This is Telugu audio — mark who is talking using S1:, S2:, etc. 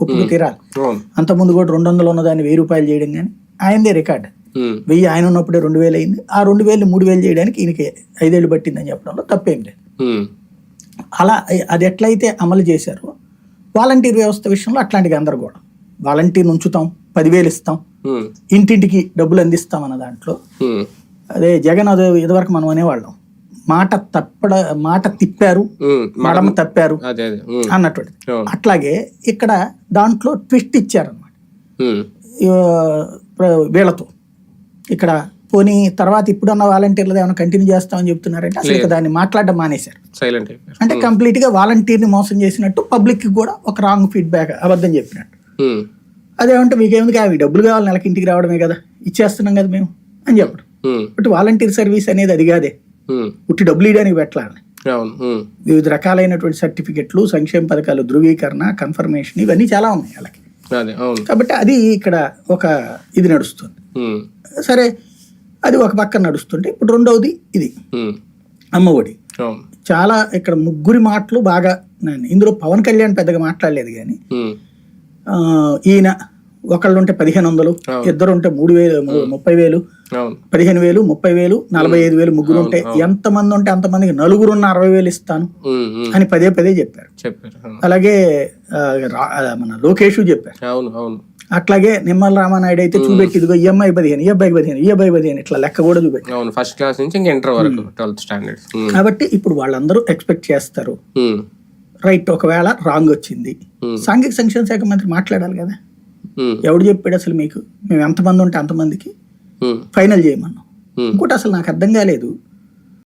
S1: ఒప్పుకు తీరాలి.
S2: అవును.
S1: అంత ముందు కూడా రెండు వందలు ఉన్నదాన్ని వెయ్యి రూపాయలు చేయడం కానీ ఆయనదే రికార్డ్. వెయ్యి ఆయన ఉన్నప్పుడే రెండు వేలు అయింది. ఆ రెండు వేలు మూడు వేలు చేయడానికి ఈయనకి ఐదేళ్ళు పట్టిందని చెప్పడంలో తప్పేం లేదు. అలా అది ఎట్లయితే అమలు చేశారో వాలంటీర్ వ్యవస్థ విషయంలో అట్లాంటి గందరగోళం వాలంటీర్ ఉంచుతాం పదివేలు ఇస్తాం ఇంటింటికి డబ్బులు అందిస్తాం అన్న దాంట్లో. అదే జగన్ అదే ఇదివరకు మనం అనేవాళ్ళం. మాట తప్పడ మాట తిప్పారు మడమ తప్పారు అన్నటువంటి. అట్లాగే ఇక్కడ దాంట్లో ట్విస్ట్ ప్ర- వీళ్ళతో. ఇక్కడ పోనీ తర్వాత ఇప్పుడున్న వాలంటీర్లు ఏమైనా కంటిన్యూ చేస్తామని చెప్తున్నారంటే అసలు దాన్ని మాట్లాడడం మానేశారు.
S2: సైలెంట్
S1: అంటే కంప్లీట్గా వాలంటీర్ని మోసం చేసినట్టు పబ్లిక్కి కూడా ఒక రాంగ్ ఫీడ్బ్యాక్ అబద్ధం చెప్పినట్టు. అదేమంటే మీకేముంది అవి డబ్బులు కావాలి నెలకి ఇంటికి రావడమే కదా ఇచ్చేస్తున్నాం కదా మేము అని చెప్పడం. బట్ వాలంటీర్ సర్వీస్ అనేది అది కాదే. ఉట్టి డబ్బులు ఇవ్వడానికి పెట్టాలని వివిధ రకాలైనటువంటి సర్టిఫికెట్లు సంక్షేమ పథకాలు ధృవీకరణ కన్ఫర్మేషన్ ఇవన్నీ చాలా ఉన్నాయి వాళ్ళకి. కాబట్టి అది ఇక్కడ ఒక ఇది నడుస్తుంది. సరే అది ఒక పక్కన నడుస్తుంటే ఇప్పుడు రెండవది ఇది. అమ్మఒడి చాలా ఇక్కడ ముగ్గురి మాటలు బాగా ఇందులో పవన్ కళ్యాణ్ పెద్దగా మాట్లాడలేదు కానీ ఈయన ఒకళ్ళు ఉంటే పదిహేను వందలు ఇద్దరు ఉంటే మూడు వేలు ముప్పై వేలు పదిహేను వేలు ముప్పై వేలు నలభై ఐదు వేలు ముగ్గురు ఉంటే ఎంతమంది ఉంటే అంతమందికి నలుగురున్న అరవై వేలు ఇస్తాను అని పదే పదే చెప్పారు. అలాగే మన లోకేష్ చెప్పారు. అట్లాగే నిమ్మల రామానాయుడు అయితే చూపెట్టి ఇదిగో ఈఎంఐ పదిహేను ఈఎంఐ పదిహేను ఈఎంఐ పదిహేను ఇట్లా లెక్క కూడా చూపెట్టి.
S2: అవును ఫస్ట్ క్లాస్ నుంచి ఇంటర్ వరకు ట్వెల్త్ స్టాండర్డ్
S1: కాబట్టి ఇప్పుడు వాళ్ళందరూ ఎక్స్పెక్ట్ చేస్తారు. రైట్ ఒకవేళ రాంగ్ వచ్చింది. సాంఘిక సంక్షేమ శాఖ మంత్రి మాట్లాడాలి కదా. ఎవడు చెప్పాడు అసలు మీకు? మేము ఎంతమంది ఉంటే అంతమందికి ఫైనల్ చేయమన్నాం. ఇంకోటి అసలు నాకు అర్థం కాలేదు.